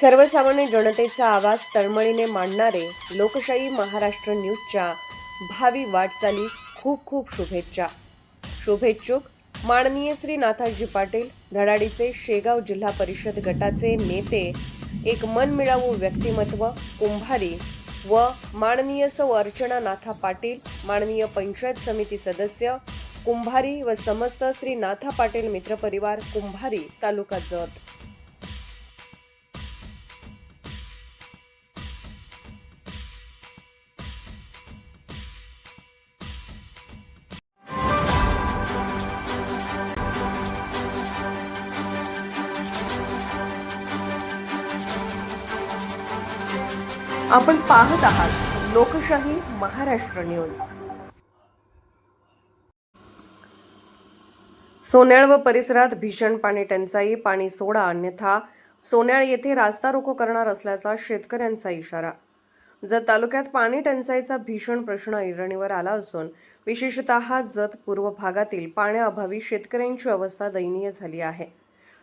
सर्वसामान्य जनतेचा आवाज तळमळीने मांडणारे लोकशाही महाराष्ट्र न्यूजच्या भावी वाटचालीस खूप खूप शुभेच्छा. शुभेच्छुक माननीय श्री नाथाजी पाटील धडाडीचे शेगाव जिल्हा परिषद गटाचे नेते एक मनमिळावू व्यक्तिमत्व कुंभारी व माननीय सौ अर्चना नाथा पाटील माननीय पंचायत समिती सदस्य कुंभारी व समस्त श्री नाथा पाटील मित्रपरिवार कुंभारी तालुका जत. आपण पाहत आहात लोकशाही महाराष्ट्र न्यूज. सोन्याळ व परिसरात भीषण पाणी टंचाई पाणी सोडा अन्यथा सोन्याळ येथे रास्ता रोको करणार असल्याचा शेतकऱ्यांचा इशारा. जत तालुक्यात पाणी टंचाईचा भीषण प्रश्न ऐरणीवर आला असून विशेषतः जत पूर्व भागातील पाण्याअभावी शेतकऱ्यांची अवस्था दयनीय झाली आहे.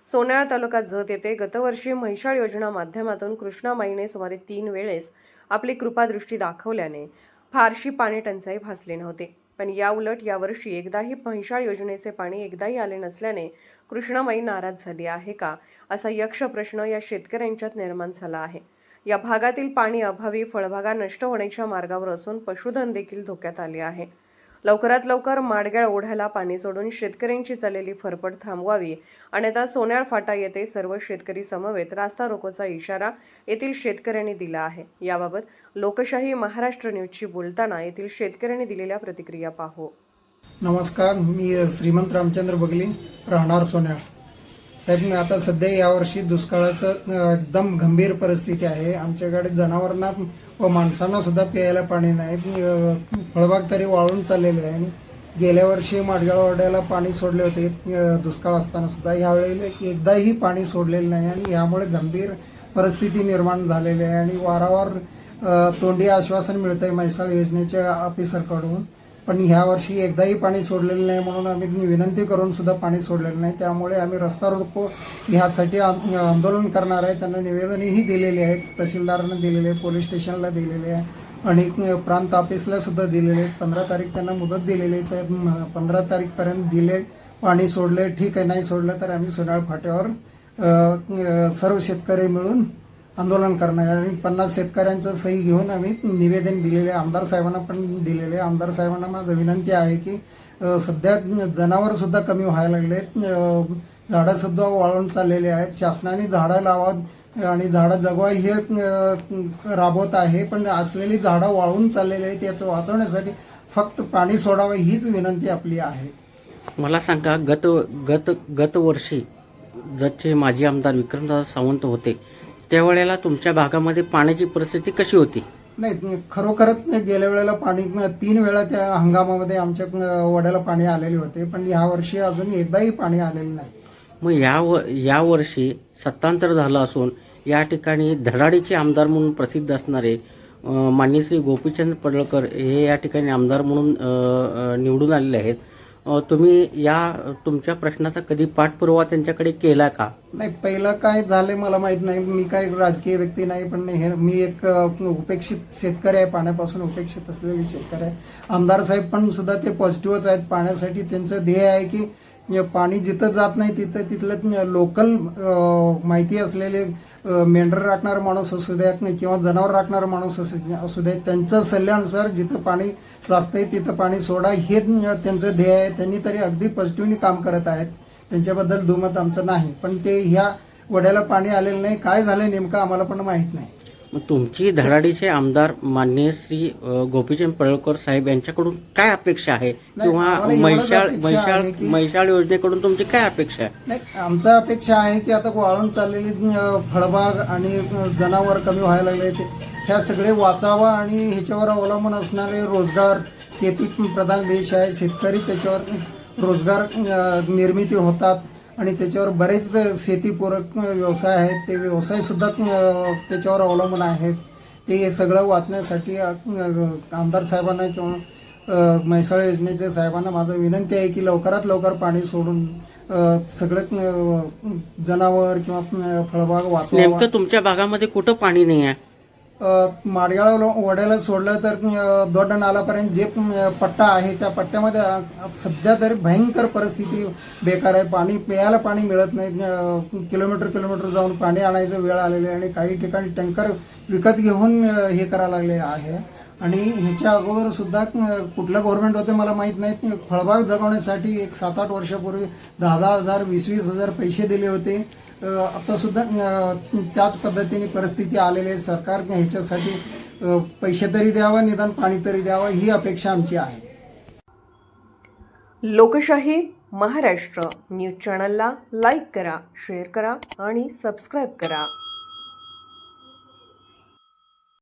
सोन्याळ तालुका जत येथे गतवर्षी म्हैसाळ योजना माध्यमातून कृष्णामाईने सुमारे तीन वेळेस आपली कृपादृष्टी दाखवल्याने फारशी पाणी टंचाई भासले नव्हते. पण याउलट यावर्षी एकदाही म्हैसाळ योजनेचे पाणी एकदाही आले नसल्याने कृष्णामाई नाराज झाली आहे का? असा यक्ष प्रश्न या शेतकऱ्यांच्यात निर्माण झाला आहे. या भागातील पाणी अभावी फळबागा नष्ट होण्याच्या मार्गावर असून पशुधन देखील धोक्यात आले आहे. लवकरात लवकर माडगॅळ ओढ्याला पाणी सोडून शेतकऱ्यांची चाललेली फरफड थांबवावी. आणि आता सोन्याळ फाटा येथे सर्व शेतकरी समवेत रास्ता रोकोचा इशारा येथील शेतकऱ्यांनी दिला आहे. याबाबत लोकशाही महाराष्ट्र न्यूजशी बोलताना येथील शेतकऱ्यांनी दिलेल्या प्रतिक्रिया पाहू. नमस्कार मी श्रीमंत रामचंद्र बगली राहणार सोन्याळ. साहेब आता सध्या यावर्षी दुष्काळाचं एकदम गंभीर परिस्थिती आहे. आमच्याकडे जनावरांना व माणसांना सुद्धा प्यायला पाणी नाही. फळबाग तरी वाळून चाललेली आहे. आणि गेल्या वर्षी माडगाळ वाड्याला पाणी सोडले होते. दुष्काळ असताना सुद्धा यावेळी एकदाही पाणी सोडलेलं नाही आणि यामुळे गंभीर परिस्थिती निर्माण झालेली आहे. आणि वारंवार तोंडी आश्वासन मिळतं आहे म्हैसाळ योजनेच्या ऑफिसरकडून पण ह्या वर्षी एकदाही पाणी सोडलेलं नाही म्हणून आम्ही विनंती करून सुद्धा पाणी सोडलेलं नाही. त्यामुळे आम्ही रस्ता रोको ह्यासाठी आंदोलन करणार आहे. त्यांना निवेदनही दिलेले आहे तहसीलदारांना दिलेले आहे पोलीस स्टेशनला दिलेले आहे. आणि प्रांत ऑफिसला सुद्धा दिलेले आहेत. पंधरा तारीख त्यांना मुदत दिलेली आहे. तर पंधरा तारीखपर्यंत दिले पाणी सोडले. ठीक आहे नाही सोडलं तर आम्ही सोनाळ फाट्यावर सर्व शेतकरी मिळून आंदोलन करणार आणि पन्नास शेतकऱ्यांचं सही घेऊन आम्ही निवेदन दिलेले आहे. आमदार साहेबांना पण दिलेले. आहे. आमदार साहेबांना माझं विनंती आहे की सध्या जनावरसुद्धा कमी व्हायला लागले आहेत झाडंसुद्धा वाळून चाललेले आहेत. शासनाने झाडं लावा आणि झाडं जगवा हे राबवत आहे. पण असलेली झाडं वाळून चाललेली आहेत याचं वाचवण्यासाठी फक्त पाणी सोडावं हीच विनंती आपली आहे. मला सांगा गत गत गतवर्षी जतचे माजी आमदार विक्रमदादा सावंत होते. त्यावेळेला तुमच्या भागामध्ये पाण्याची परिस्थिती कशी होती? नाही खरोखरच गेल्या वेळेला पाणी तीन वेळा त्या हंगामामध्ये आमच्या वड्याला पाणी आलेले होते. पण या वर्षी अजून एकदाही पाणी आलेलं नाही. मग या व या वर्षी सत्तांतर झालं असून या ठिकाणी धडाडीचे आमदार म्हणून प्रसिद्ध असणारे अं, माननीय श्री गोपीचंद पडळकर हे या ठिकाणी आमदार म्हणून निवडून आलेले आहेत. तुम्ही या तुमच्या प्रश्नाचा कधी पाठपुरावा त्यांच्याकडे केला का? नाही पहिलं काय झालंय मला माहीत नाही. मी काय राजकीय व्यक्ती नाही पण हे मी एक उपेक्षित शेतकरी आहे पाण्यापासून उपेक्षित असलेले शेतकरी आहे. आमदार साहेब पण सुद्धा ते पॉझिटिव्हच आहेत. पाण्यासाठी त्यांचं ध्येय आहे की पाणी जिथं जात नाही तिथं तिथलं लोकल माहिती असलेले मेंढर राखणारा माणूस असू द्या किंवा जनावर राखणारा माणूस असू असू त्यांच्या सल्ल्यानुसार जिथं पाणी साचतंय तिथं पाणी सोडा. हे त्यांचं ध्येय आहे. त्यांनी तरी अगदी पॉझिटिव्हली काम करत आहेत. त्यांच्याबद्दल दुमत आमचं नाही. पण ते ह्या वड्याला पाणी आलेलं नाही. काय झालं नेमकं आम्हाला पण माहीत नाही. मग तुमची धडाडीचे आमदार माननीय श्री गोपीचंद पडळकर साहेब यांच्याकडून काय अपेक्षा आहे? किंवा एवढंच मैशाळ मैशाळ योजनेकडून तुमची काय अपेक्षा आहे? नाही आमचा अपेक्षा आहे की आता वाळून चाललेली फळबाग आणि जनावर कमी व्हायला लागले ते ह्या सगळे वाचावा आणि ह्याच्यावर अवलंबून असणारे रोजगार शेती प्रधान देश आहे. शेतकरी त्याच्यावर रोजगार निर्मिती होतात. आणि त्याच्यावर बरेच शेतीपूरक व्यवसाय आहेत. ते व्यवसायसुद्धा त्याच्यावर अवलंबून आहेत. ते हे सगळं वाचण्यासाठी आमदार साहेबांना किंवा म्हैसाळ योजनेच्या साहेबांना माझं विनंती आहे की लवकरात लवकर पाणी सोडून सगळं जनावर किंवा फळबाग वाचवा नेमकं तुमच्या भागामध्ये कुठं पाणी नाही आहे? माडगाळ वड्याला सोडलं तर अ, दोड्डा नालापर्यंत जे पट्टा आहे त्या पट्ट्यामध्ये सध्या तरी भयंकर परिस्थिती बेकार आहे. पाणी प्यायला पाणी मिळत नाही. किलोमीटर किलोमीटर जाऊन पाणी आणायचं वेळ आलेली आहे आणि काही ठिकाणी टँकर विकत घेऊन हे करायला लागले आहे. आणि ह्याच्या अगोदर सुद्धा कुठलं गव्हर्नमेंट होते मला माहीत नाही. फळबाग जगवण्यासाठी एक सात आठ वर्षापूर्वी दहा दहा हजार वीस वीस हजार पैसे दिले होते. आत्तासुद्धा आता सुद्धा त्याच पद्धतीने परिस्थिती आलेली आहे. सरकार ह्याच्यासाठी पैसे तरी द्यावा निदान पाणी तरी द्यावा ही अपेक्षा आमची आहे. लोकशाही महाराष्ट्र न्यूज चॅनलला लाईक करा शेअर करा आणि सबस्क्राईब करा.